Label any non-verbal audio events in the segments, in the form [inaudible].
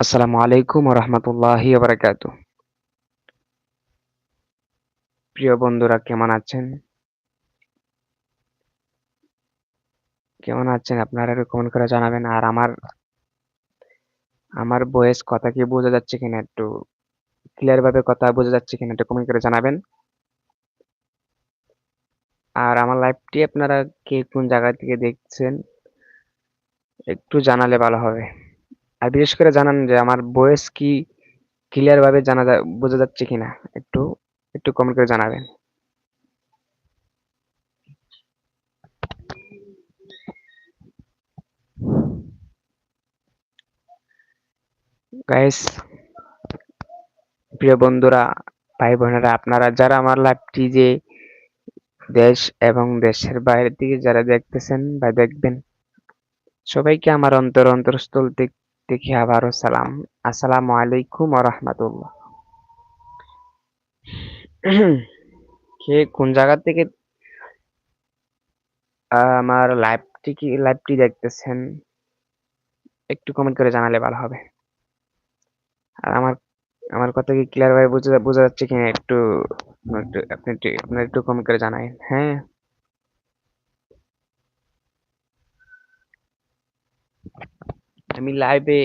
আসসালামু আলাইকুম রহমতুল্লাহি বারাকাত প্রিয় বন্ধুরা কেমন আছেন কেমন আছেন? আপনারা একটু কমেন্ট করে জানাবেন। আর আমার আমার ভয়েস কথা কি বোঝা যাচ্ছে কিনা একটু ক্লিয়ার ভাবে কথা বোঝা যাচ্ছে কিনা একটু কমেন্ট করে জানাবেন। আর আমার লাইভটি আপনারা কে কোন জায়গা থেকে দেখছেন একটু জানালে ভালো হবে। আর বিশেষ করে জানান যে আমার ভয়েস কি ক্লিয়ার ভাবে জানা বোঝা যাচ্ছে কিনা একটু একটু কমেন্ট করে জানাবেন। গাইস প্রিয় বন্ধুরা ভাই বোনেরা আপনারা যারা আমার লাইভটি যে দেশ এবং দেশের বাইরে থেকে যারা দেখতেছেন বা দেখবেন, সবাইকে আমার অন্তর অন্তরস্থল দিক- থেকে আবারও সালাম। আসসালামু আলাইকুম রহমতুল্লাহ কে কোন জায়গা থেকে আমার লাইভটি কি লাইভটি দেখতেছেন, একটু কমেন্ট করে জানালে ভালো হবে। আর আমার আমার কথা কি ক্লিয়ার ভাবে বোঝা বোঝা যাচ্ছে কিনা একটু আপনি আপনার একটু কমেন্ট করে জানাই হ্যাঁ? আমি লাইভে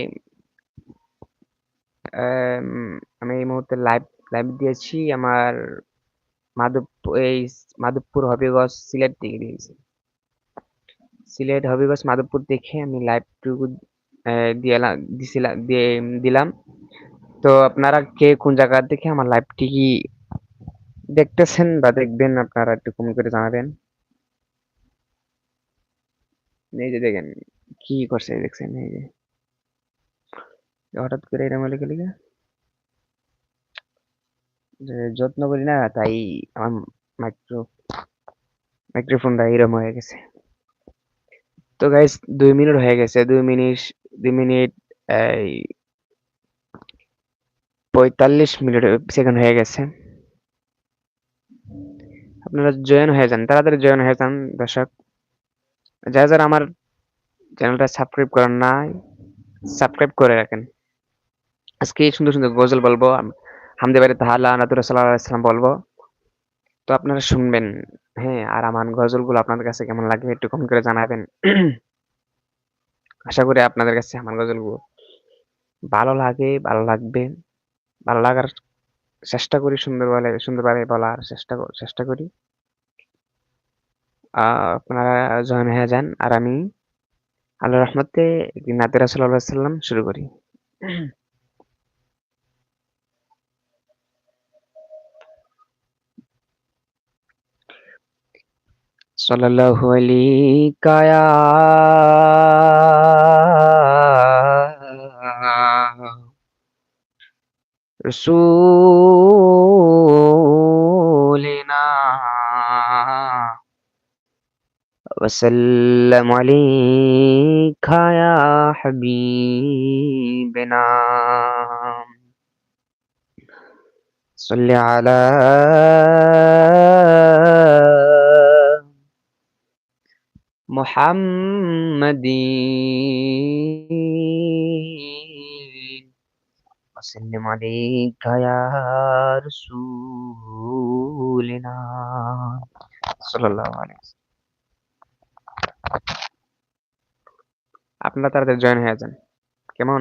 আমি এই মুহূর্তে লাইভ লাইভ দিয়েছি আমার মাধবপুর এই মাধবপুর হবিগঞ্জ সিলেট থেকে দিয়েছি। সিলেট হবিগঞ্জ মাধবপুর দেখে আমি লাইভটুকু দিলাম। তো আপনারা কে কোন জায়গা থেকে আমার লাইভটি কি দেখতেছেন বা দেখবেন, আপনারা একটু কমেন্ট করে জানাবেন। এই যে দেখেন, কি করছে, দেখছেন, এই যে। হঠাৎ করে এরকম গেলে যে যত্ন করি না, তাই আমার মাইক্রো মাইক্রোফোনটা এরকম হয়ে গেছে। তো গাইস দুই মিনিট হয়ে গেছে, দুই মিনিট দুই মিনিট এই পঁয়তাল্লিশ মিনিট সেকেন্ড হয়ে গেছে। আপনারা জয়েন হয়ে যান, তাড়াতাড়ি জয়েন হয়ে যান দর্শক। যারা যারা আমার চ্যানেলটা সাবস্ক্রাইব করেন না সাবস্ক্রাইব করে রাখেন। আজকে সুন্দর সুন্দর গজল বলব হামদে বাড়ি তাহলা নাতুর সাল্লাম বলব। তো আপনারা শুনবেন। হ্যাঁ আর আমার গজলগুলো আপনাদের কাছে কেমন লাগে একটু কমেন্ট করে জানাবেন। আশা করি আপনাদের কাছে আমার গজলগুলো ভালো লাগে, ভালো লাগবে। ভালো লাগার চেষ্টা করি সুন্দর বলে সুন্দরভাবে বলার চেষ্টা চেষ্টা করি। আপনারা জয়েন হয়ে যান, আর আমি আল্লাহ রহমতে নাতে রাসুল্লাহ সাল্লাম শুরু করি। صلى الله عليك يا رسولنا. وسلم عليك يا حبيبنا. صل على محمد وسلم عليك يا رسولنا صلى الله عليه وسلم আপনারা তাড়াতাড়ি জয়েন হয়ে যান কেমন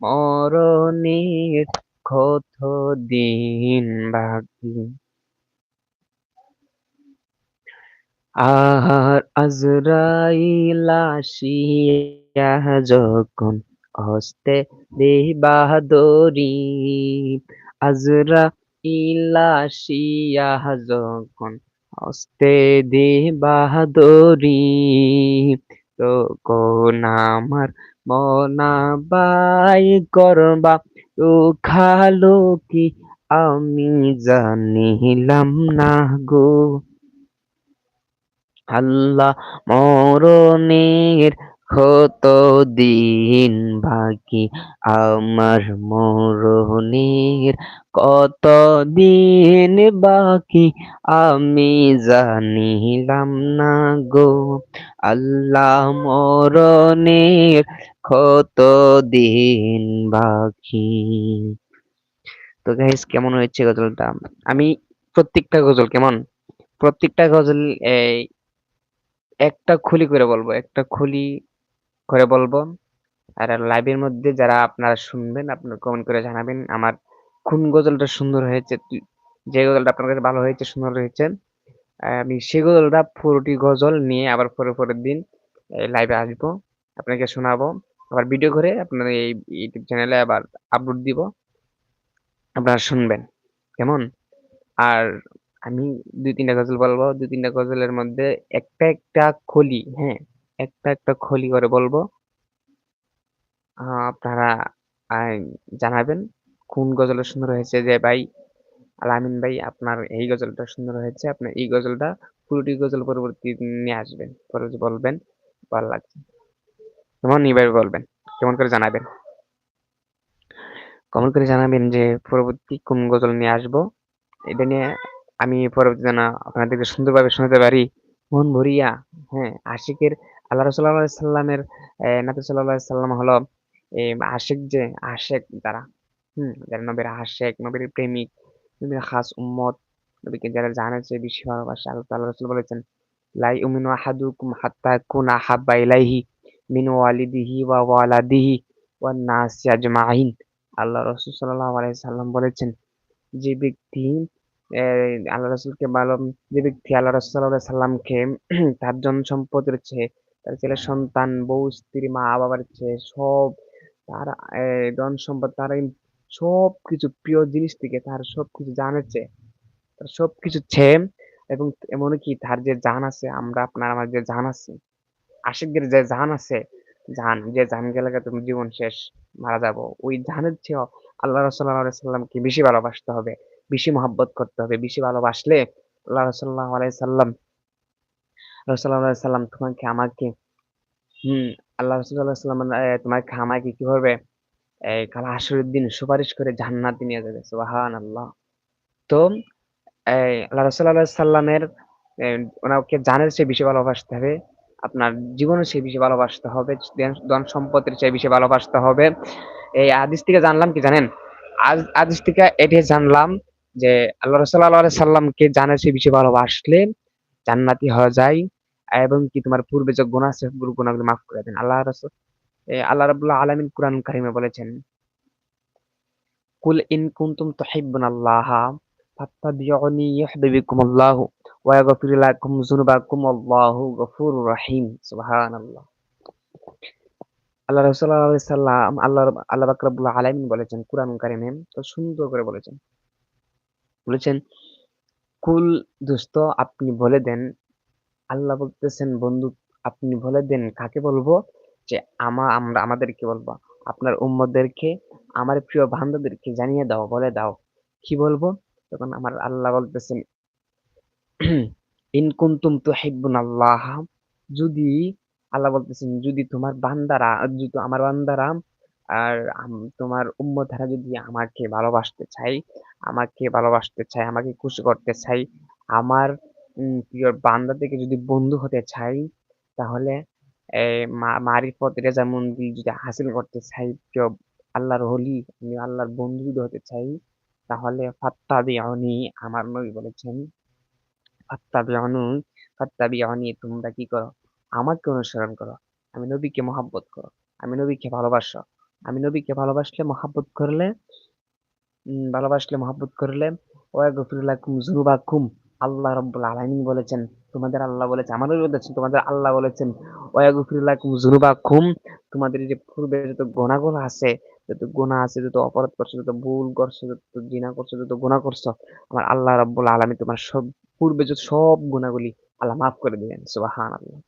মরণের কত দিন বাকি। আর আজরাইল আসিয়া যখন হস্তে দেবাদরি আজরাইল আসিয়া যখন হস্তে দেবাদরি তখন আমার মনাবাই করবা খালো কি আমি জানিলাম না গো। আল্লাহ মরণের কত দিন বাকি, আমার মরণের কত দিন বাকি, আমি জানিলাম না গো। আল্লাহ মরণের কত দিন বাকি। তো গাইস কেমন হয়েছে গজলটা? আমি প্রত্যেকটা গজল, কেমন? প্রত্যেকটা গজল, এই, একটা খুলি করে বলব, একটা খুলি করে বলব। আর লাইভের মধ্যে যারা আপনারা শুনবেন, আপনারা কমেন্ট করে জানাবেন আমার কোন গজলটা সুন্দর হয়েছে যে গজলটা আপনার কাছে ভালো হয়েছে, সুন্দর হয়েছে। আমি সেই গজলটা পুরোটি গজল নিয়ে আবার পরে পরের দিন লাইভে আসব, আপনাকে শোনাবো। আবার ভিডিও করে আপনার এই ইউটিউব চ্যানেলে আবার আপলোড দিব। আপনারা শুনবেন, কেমন? আর আমি দুই তিনটা গজল বলব, দুই তিনটা গজলের মধ্যে একটা একটা খলি হ্যাঁ একটা একটা খলি করে বলব। আপনারা জানাবেন কোন গজলটা সুন্দর হয়েছে যে ভাই আলামিন ভাই আপনার এই গজলটা সুন্দর হয়েছে, আপনার এই গজলটা পুরোটি গজল পরবর্তী নিয়ে আসবেন পরে বলবেন, ভালো লাগছে। কেমন এইভাবে বলবেন, কেমন করে জানাবেন? কমেন্ট করে জানাবেন যে পরবর্তী কোন গজল নিয়ে আসব? এটা নিয়ে আমি পরবর্তী যেন আপনাদেরকে সুন্দরভাবে শোনাতে পারি। মন ভরিয়া হ্যাঁ আশিকের আল্লাহ রসুল্লাহ সাল্লামের নাবি সাল্লাহ সাল্লাম হলো আশিক যে, আশেক যারা হুম, যারা নবীর আশেক, নবীর প্রেমিক, নবীর খাস উম্মত, নবীকে যারা জানে যে বেশি ভালোবাসে, আল্লাহ আল্লাহ রসুল বলেছেন, লাই উমিনু আহাদুকুম হাত্তা কুনা হাব্বা ইলাইহি। মিন ওয়ালিদিহি ওয়া ওয়ালাদিহি ওয়ান নাসি আজমাইন আল্লাহ রসুল সাল্লাল্লাহু আলাইহি সাল্লাম বলেছেন, যে ব্যক্তি আল্লাহ রসুলকে ভালো, যে ব্যক্তি আল্লাহ রসুল সাল্লাহ সাল্লামকে তার জন সম্পদের চেয়ে, তার ছেলে, সন্তান, বউ, স্ত্রী, মা, বাবার চেয়ে সব তার ধন সম্পদ তার সব কিছু প্রিয় জিনিস থেকে তার সব কিছু চেয়ে, তার সব কিছু চেয়ে, এবং এমনকি তার যে জান আছে, আমরা, আপনার, আমার যে জান আছে আশিকদের যে জান আছে জান যে জান গেলে তুমি জীবন শেষ, মারা যাব। ওই জানের চেয়েও আল্লাহ রসুল্লাহ সাল্লামকে বেশি ভালোবাসতে হবে, বেশি মহাব্বত করতে হবে, বেশি ভালোবাসলে আল্লাহ রসুল্লাহ সাল্লাম রসুল্লাহ সাল্লাম তোমাকে আমাকে, হম, আল্লাহ রসুল্লাহ সাল্লাম তোমাকে আমাকে কি করবে? কাল আসরের দিন সুপারিশ করে জান্নাতে নিয়ে যাবে সুবাহান আল্লাহ তো আল্লাহ রসুল্লাহ সাল্লামের ওনাকে জানের চেয়ে বেশি ভালোবাসতে হবে। আপনার জীবনের চেয়ে বিষয়ে ভালোবাসতে হবে, ধন সম্পদের চেয়ে বেশি ভালোবাসতে হবে। এই আদিস থেকে জানলাম কি জানেন? আজ আদিস থেকে এটি জানলাম যে আল্লাহ রসুল্লাহ সাল্লামকে জানের চেয়ে বেশি ভালোবাসলে জান্নাতি হওয়া যায় এবং কি তোমার পূর্বে যে গুণা আছে গুণাগুলো মাফ করে দেন। আল্লাহ রসুল আল্লাহ রাবুল্লাহ আলমিন কুরআন কারিমে বলেছেন, কুল ইন কুনতুম তুহিব্বুনাল্লাহ ফাত্তাবিউনি ইউহিব্বুকুমুল্লাহ। ওয়া ইয়াগফির লাকুম যুনুবাকুম আল্লাহু গফুরুর রহিম সুবহানাল্লাহ আল্লাহ রাসূলুল্লাহ সাল্লাম আল্লাহ আল্লাহ পাক রব্বুল বলেছেন কুরআন কারিমে, তো সুন্দর করে বলেছেন। বলেছেন, কুল দোস্ত, আপনি বলে দেন, আল্লাহ বলতেছেন, বন্ধু, আপনি বলে দেন, কাকে বলব? যে আমা, আমরা, আমাদেরকে বলব। আপনার উম্মদেরকে আমার প্রিয় বান্ধবদেরকে জানিয়ে দাও, বলে দাও। কি বলব? তখন আমার আল্লাহ বলতেছেন [clears throat] ইন কুনতুম তুহিব্বুন আল্লাহ যদি আল্লাহ বলতেছেন, যদি তোমার বান্দারা, যদি আমার বান্দারা আর তোমার উম্মতারা যদি আমাকে ভালোবাসতে চাই আমাকে ভালোবাসতে চাই আমাকে খুশি করতে চাই আমার প্রিয় বান্দা থেকে যদি বন্ধু হতে চাই, তাহলে মারিফত রেজামন্দি যদি হাসিল করতে চাই, প্রিয় আল্লাহর হলি আমি আল্লাহর বন্ধু যদি হতে চাই, তাহলে ফাত্তাবিউনি আমার নবী বলেছেন। তোমরা কি করো? আমাকে অনুসরণ করো। আমি নবীকে মহাব্বত করো। আমি নবীকে ভালোবাসো। আমি নবীকে ভালোবাসলে মহাব্বত করলে ভালোবাসলে মহাব্বত করলে ওয়াগফির যুনুবাকুম। আল্লাহ রাব্বুল আলামিন বলেছেন, তোমাদের আল্লাহ বলেছেন আমাদের বলেছেন, তোমাদের আল্লাহ বলেছেন ওয়াগফির লাকুম যুনুবাকুম। তোমাদের যে পূর্বে যত গুনাহগুলো আছে, যত গুনাহ আছে, যত অপরাধ করছ, যত ভুল করছ, যত জিনা করছ, যত গুনাহ করছ, আমার আল্লাহ রাব্বুল আলামিন তোমার সব পূর্বে যত সব গুনাহগুলি আল্লাহ মাফ করে দিবেন সুবহানাল্লাহ।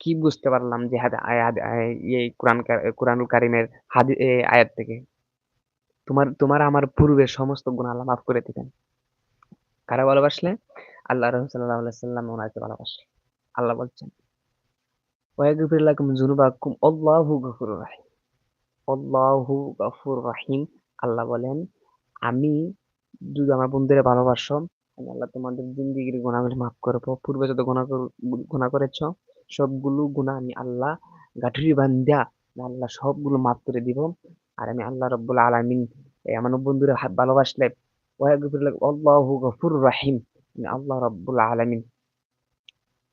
কি বুঝতে পারলাম যে এই কোরআন কোরআনুল কারিমের হাদি আয়াত থেকে? তোমার তোমার আমার পূর্বে সমস্ত গুনাহ আল্লাহ মাফ করে দিবেন। কারা ভালোবাসলে? আল্লাহ রসুল সাল্লাহ সাল্লাম ওনাকে ভালোবাসলে। আল্লাহ বলছেন, ওয়াগফির লাকুম যুনুবাকুম, আল্লাহু গফুরুর রাহিম। আল্লাহু গফুর রাহিম। আল্লাহ বলেন, আমি যদি আমার বন্ধুরা ভালোবাসো আল্লাহ তোমাদের জিন্দিগির গুণাগুলি মাফ করব। পূর্বে যত গুণা গুণা করেছ, সবগুলো গুণা আমি আল্লাহ গাঠুরি বান্ধিয়া আমি আল্লাহ সবগুলো মাফ করে দিব। আর আমি আল্লাহ রব্বুল আলামিন আমার বন্ধুরা ভালোবাসলে আল্লাহু গফুর রাহিম। আল্লাহ রব্বুল আলামিন,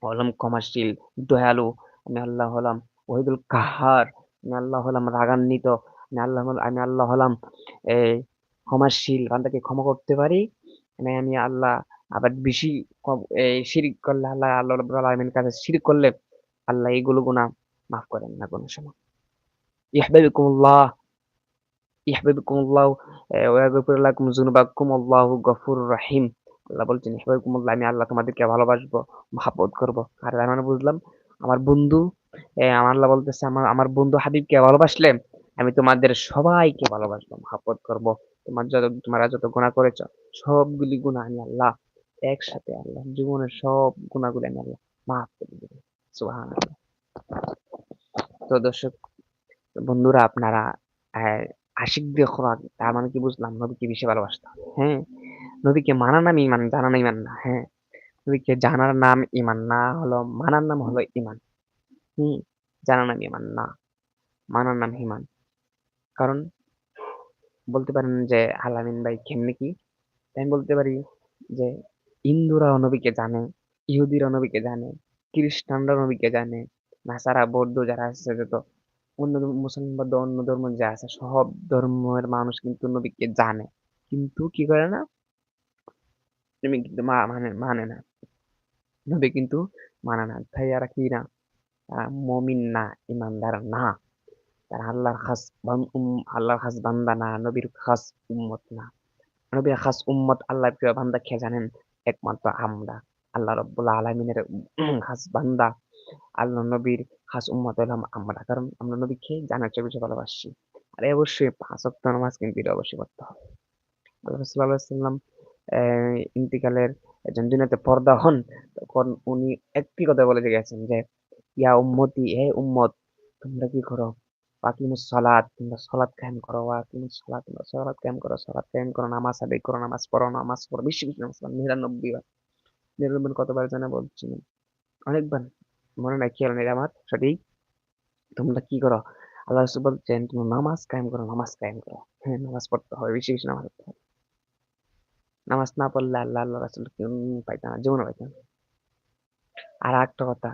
হলাম ক্ষমাশীল, দয়ালু। আমি আল্লাহ হলাম ওহিদুল কাহার। আমি আল্লাহ হলাম রাগান্বিত। আমি আল্লাহ আমি আল্লাহ হলাম, এই ক্ষমাশীল বান্দাকে ক্ষমা করতে পারি। মানে আমি আল্লাহ আবার বেশি এই শিরিক করলে আল্লাহ আল্লাহ কাছে শিরিক করলে আল্লাহ এইগুলো গুনাহ মাফ করেন না কোনো সময়। গফুরুর রাহিম। আল্লাহ বলছেন আমি আল্লাহ তোমাদেরকে ভালোবাসবো, মহাব্বত করব। আর তার মানে বুঝলাম, আমার বন্ধু আমার আল্লাহ বলতেছে, আমার আমার বন্ধু হাবিবকে ভালোবাসলে আমি তোমাদের সবাইকে ভালোবাসবো, মহাব্বত করব। তোমার যত তোমরা যত গুনাহ করেছ সবগুলি গুনাহ আমি আল্লাহ। একসাথে আল্লাহ জীবনের সব গুনাহগুলি আমি আল্লাহ। মাফ করে দেবো। সুবহানাল্লাহ। তো দর্শক বন্ধুরা আপনারা আহ, আশিকদের খোরাক তার মানে কি বুঝলাম? নবীকে বেশি ভালোবাসতে। হবে হ্যাঁ? নবীকে মানার নাম ইমান জানার ইমান না। হ্যাঁ? নবীকে জানার নাম ইমান না হলো মানার নাম হলো ইমান। হুম? জানার নাম ইমান না। মানার নাম ইমান। কারণ বলতে পারেন যে আলামিন ভাই কেমনে কি? আমি বলতে পারি যে হিন্দুরাও নবীকে জানে, ইহুদিরা নবীকে জানে, খ্রিস্টানরা নবীকে জানে, নাসারা, বৌদ্ধ যারা আছে যত অন্য ধর্ম- মুসলমান বা অন্য ধর্ম যা আছে সব ধর্মের মানুষ কিন্তু নবীকে জানে। কিন্তু কি করে না? তুমি কিন্তু মানে মানে না। নবী কিন্তু মানে না। তাই আর কি না? মমিন না, ইমানদার না। তারা আল্লাহর খাস উম- আল্লাহর খাস বান্দা না, নবীর খাস উম্মত না। নবীর খাস উম্মত আল্লাহর প্রিয় বান্দা কে জানেন? একমাত্র আমরা। আল্লাহ রব্বুল আলমিনের খাস বান্দা। আল্লাহ নবীর খাস উম্মত হলাম আমরা। কারণ আমরা নবীকে জানার চেয়ে বেশি ভালোবাসি। আর অবশ্যই পাঁচ নামাজ কিন্তু অবশ্যই করতে হবে। আল্লাহ সাল্লাম ইন্তিকালের একজন দুনিয়াতে পর্দা হন। তখন উনি একটি কথা বলে গেছেন যে, ইয়া উম্মতি, হে উম্মত, তোমরা কি করো? বাকিমুস সালাত তোমরা কায়েম করো ওয়াকিমুস কায়েম করো কায়েম করো, নামাজ আদায় করো, নামাজ পড়ো নামাজ পড়ো, বেশি বেশি নামাজ পড়ো, নিরানব্বই বার। নিরানব্বই কতবার জানা বলছি অনেকবার। মনে নাই, খেয়াল নেই আমার, সঠিক? তোমরা কি করো? আল্লাহ রাসূল বলছেন তোমরা নামাজ কায়েম করো, নামাজ কায়েম করো। হ্যাঁ নামাজ পড়তে হবে, বেশি বেশি নামাজ পড়তে হবে। নামাজ না পড়লে আল্লাহ আল্লাহ রাসূল পাইতাম না, জীবনে পাইতাম আর একটা কথা,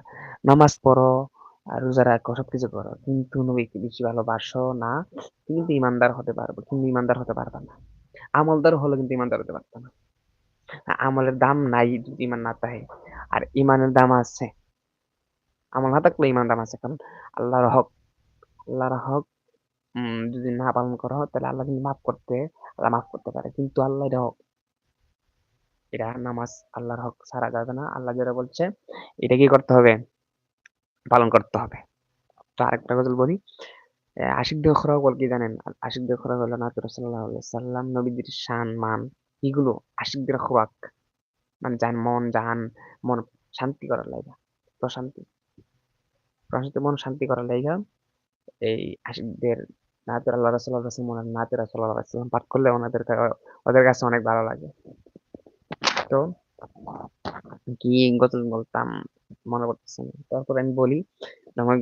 নামাজ পড়ো আর রোজা রাখো, সবকিছু করো। কিন্তু নবীকে বেশি ভালোবাসো না, তুমি কিন্তু ইমানদার হতে পারবে, কিন্তু ইমানদার হতে পারবে না। আমলদার হলে কিন্তু ইমানদার হতে পারবে না। আমলের দাম নাই যদি ইমান না থাকে আর ইমানের দাম আছে। আমল না থাকলে ইমান দাম আছে। কারণ আল্লাহর হক আল্লাহর হক যদি না পালন করো তাহলে আল্লাহ কিন্তু মাফ করতে, আল্লাহ মাফ করতে পারে। কিন্তু আল্লাহ হক এটা নামাজ আল্লাহর হক সারা যাবে না। আল্লাহ যেটা বলছে, এটা কি করতে হবে? করতে হবে। তো আরেকটা গজল বলি আহ, আশিকদের খোরাক বল কি জানেন? আশিকদের খোরাক হলো নাতুর সাল্লাহ সাল্লাম নবীদের শান মান এগুলো আশিকদের খোরাক। মানে যান মন জান মন শান্তি করার লাইগা প্রশান্তি। প্রশান্তি মন শান্তি করার লাইগা এই আশিকদের নাতের আল্লাহ রাসুল্লাহ রাসুল নাতের রাসুল্লাহ রাসুল্লাম পাঠ করলে ওনাদের ওদের কাছে অনেক ভালো লাগে। তো কি গজল বলতাম? মনে করতেছে না। তারপর আমি বলি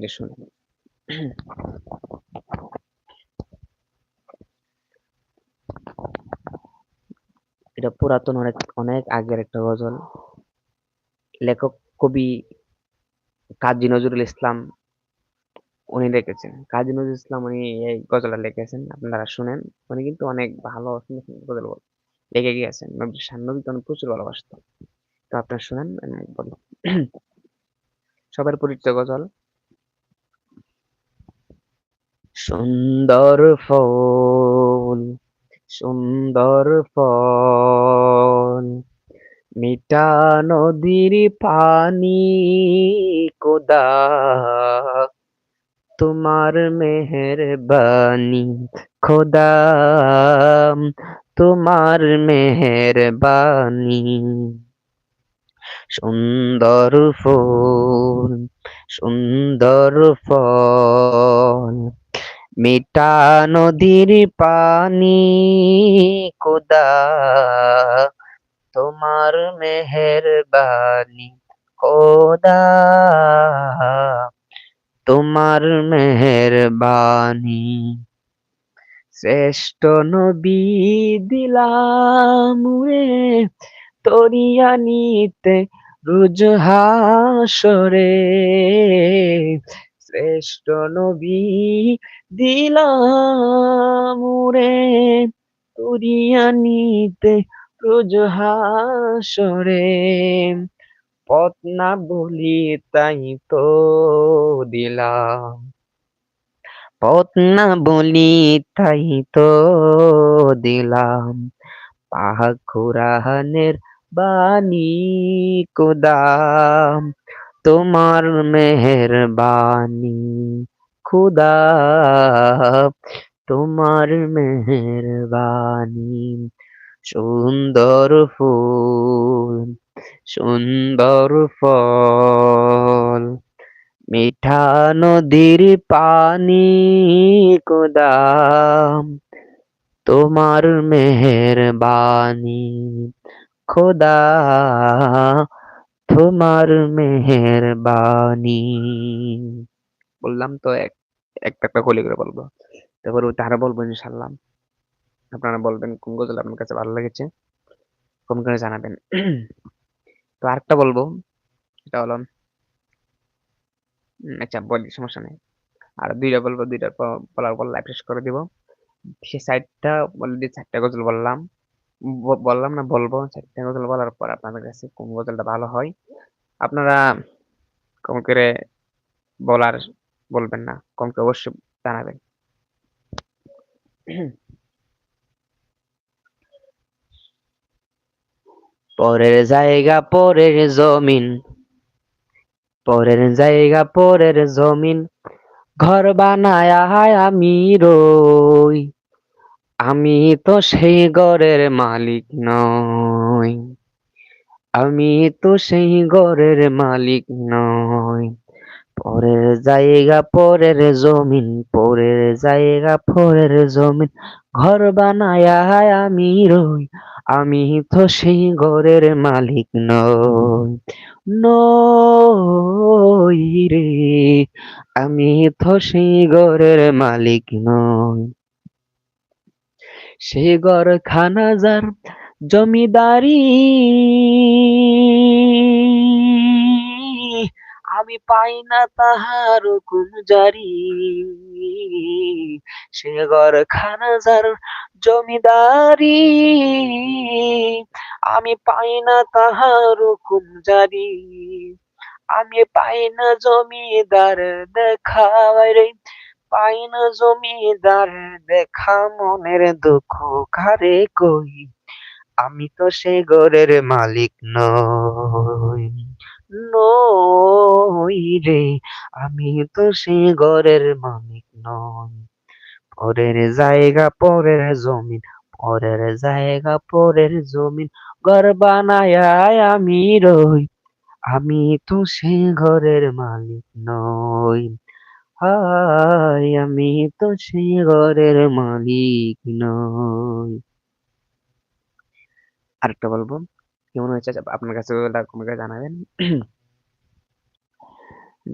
দিয়ে শুনে। এটা পুরাতন, অনেক অনেক আগের একটা গজল। লেখক কবি কাজী নজরুল ইসলাম উনি লিখেছেন। কাজী নজরুল ইসলাম উনি এই গজলটা লিখেছেন, আপনারা শুনেন। উনি কিন্তু অনেক ভালো, সুন্দর সুন্দর গজল লিখে গিয়েছেন। নবী নবীকে অনেক প্রচুর ভালোবাসতো। তো আপনারা শুনেন বলি। সবার পরিচিত গজল। সুন্দর ফল সুন্দর ফল, মিঠা নদীর পানি কোদা, তোমার মেহেরবানি খোদা, তোমার মেহেরবানি সুন্দর ফুল, সুন্দর ফল। মিঠা নদীর পানি কোদা, তোমার মেহেরবানি খোদা তোমার মেহেরবানি শ্রেষ্ঠ নবী দিলাম রে তরিয়ানিতে রুজ হাসরে। শ্রেষ্ঠ নবী দিলাম রে তরিয়ানিতে রুজ হাসরে। পথ না বলি তাই তো দিলাম। পথ না বলি তাই তো দিলাম। পাহা খুরাহানের বাণী কুদাম, তোমার মেহেরবানি খুদা তোমার মেহেরবানি সুন্দর ফুল, সুন্দর ফল, মিঠা নদীর পানি কোদাম, তোমার মেহেরবানি খোদা, তোমার মেহেরবানি। বললাম তো এক, একটা একটা কলি করে বলব। তারপর তারা বলব ইনশাল্লাহ। আপনারা বলবেন কোন গজল আপনার কাছে ভালো লেগেছে? কম করে জানাবেন। তো আরেকটা বলব, এটা হলো আচ্ছা বলি, সমস্যা নেই। আর দুইটা বলব, দুইটার বলার পর লাইভ শেষ করে দিব। সে সাইডটা অলরেডি চারটা গজল বললাম। বললাম না, বলব চারটা গজল বলার পর আপনাদের কাছে কোন গজলটা ভালো হয়, আপনারা কম করে বলার বলবেন না, কম করে অবশ্যই জানাবেন। পরের জায়গা, পরের জমিন, পরের জায়গা, পরের জমিন, ঘর বানায় আমি রই। আমি তো সেই ঘরের মালিক নই। আমি তো সেই ঘরের মালিক নই। পরের জায়গা, পরের জমিন, পরের জায়গা, পরের জমিন। ঘর বানায় আমি রই, আমি তো সেই ঘরের মালিক নই। নই রে, আমি তো সেই ঘরের মালিক নই। সে ঘর খানা যার জমিদারি। আমি পাই না তাহার কোন জারি। সে ঘর খানা যার জমিদারি। আমি পাই না তাহার কোন জারি। আমি পাই না জমিদার দেখা রে পাই না জমিদার দেখা মনের দুঃখ কারে কই? আমি তো সে ঘরের মালিক নই নই রে। আমি তো সে ঘরের মালিক নই। পরের জায়গা, পরের জমিন, পরের জায়গা, পরের জমিন, ঘর বানায় আমি রই। আমি তো সে ঘরের মালিক নই। হায়, আমি তো সে ঘরের মালিক নই। আরেকটা বলব কেমন হয়েছে? আপনার কাছে কমেন্টে জানাবেন। [clears throat]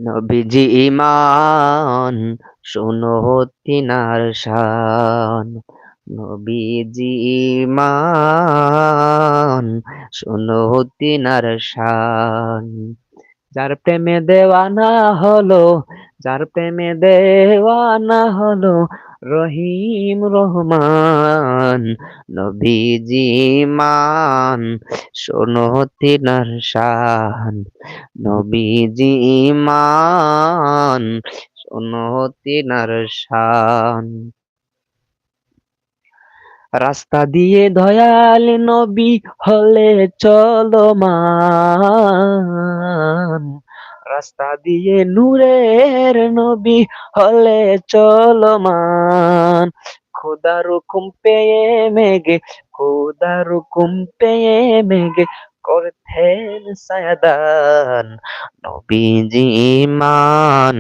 নবীজি ইমান শোনো তিনার শান। নবীজি ইমান শোনো তিনার শান। যার প্রেমে দেওয়ানা হলো যার প্রেমে দেওয়ানা হলো রহিম রহমান, নবীজি মান, শোনো তিনার শান, নবীজি মান, শোনো তিনার শান। রাস্তা দিয়ে দয়াল নবী হলে চলমান। রাস্তা দিয়ে নূরের নবী হলে চলমান। খোদার হুকুম পেয়ে মেঘে খোদার হুকুম পেয়ে মেঘে করতেন সায়াদান। নবীজি মান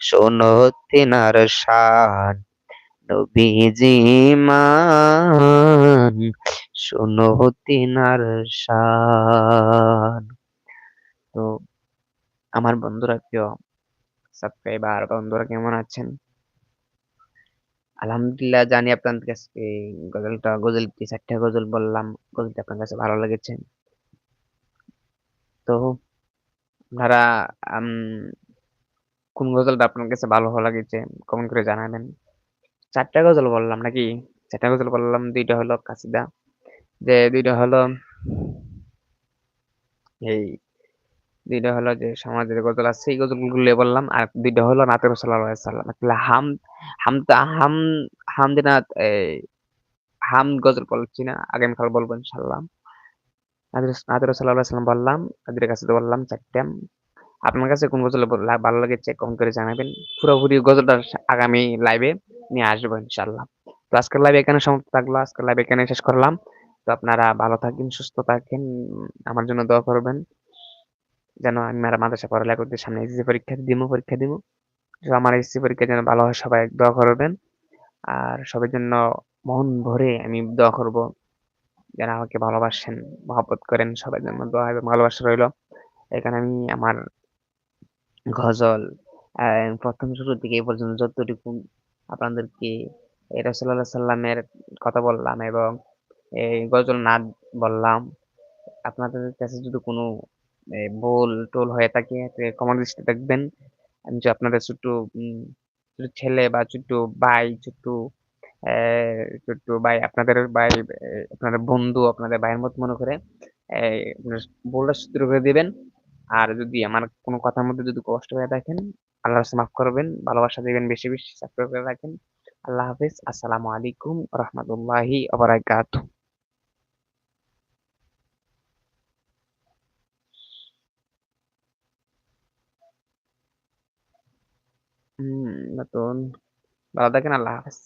শোনো তিনার শান। নবীজি মান শোনো তিনার শান। তো আমার বন্ধুরা প্রিয় সাবস্ক্রাইবার বন্ধুরা কেমন আছেন? আলহামদুলিল্লাহ জানি আপনাদের কাছে গজলটা, গজলটি, চারটা গজল বললাম, গজলটি আপনার কাছে ভালো লেগেছে। তো আপনারা কোন গজলটা আপনার কাছে ভালো লেগেছে কমেন্ট করে জানাবেন। চারটা গজল বললাম নাকি? চারটা গজল বললাম, দুইটা হলো কাসিদা যে দুইটা হলো এই দুইটা হলো যে সমাজের গজল আছে, সেই গজলগুলো বললাম। আর দুইটা হলো নাতের সাল্লাম। হাম হামদা হাম, হামদিনাথ এই হাম গজল বলছি না আগামীকাল বলব ইনশাল্লাহ সাল্লাম বললাম তাদের কাছে বললাম চারটা। আপনার কাছে কোন গজল ভালো লেগেছে কমেন্ট করে জানাবেন। পুরোপুরি গজলটা আগামী লাইভে নিয়ে আসব ইনশাল্লাহ তো আজকের লাইভ এখানে সমাপ্ত থাকল। আজকের লাইভ এখানে শেষ করলাম। তো আপনারা ভালো থাকেন, সুস্থ থাকেন আমার জন্য দোয়া করবেন। যেন আমি মারা মাদ্রাসা পড়ালেখা করতে সামনে এসএসসি পরীক্ষা দিব পরীক্ষা দিব আমার এসএসসি পরীক্ষা যেন ভালো হয়, সবাই দোয়া করবেন। আর সবার জন্য মন ভরে আমি দোয়া করব। যেন আমাকে ভালোবাসেন, মহব্বত করেন, সবার জন্য দোয়া এবং ভালোবাসা রইল। এখানে আমি আমার গজল প্রথম শুরু থেকে এই পর্যন্ত যতটুকু আপনাদেরকে রসুল্লাহ সাল্লামের কথা বললাম এবং এই গজল নাদ বললাম, আপনাদের কাছে যদি কোনো ভুল টোল হয়ে থাকে কমন দৃষ্টি দেখবেন। আমি যে আপনাদের ছোট্ট ছোট ছেলে বা ছোট্ট ভাই, ছোট্ট ছোট্ট ভাই, আপনাদের ভাই আপনাদের বন্ধু, আপনাদের ভাইয়ের মতো মনে করে ভুলটা সূত্র করে দিবেন। আর যদি আমার কোনো কথার মধ্যে যদি কষ্ট হয়ে থাকেন আল্লাহ মাফ করবেন, ভালোবাসা দিবেন, বেশি বেশি সাবস্ক্রাইব করে রাখেন। আল্লাহ হাফিজ। আসসালামু আলাইকুম রহমতুল্লাহি আবরাকাতুহ নতুন ভালো থাকেন আল্লাহ হাফেজ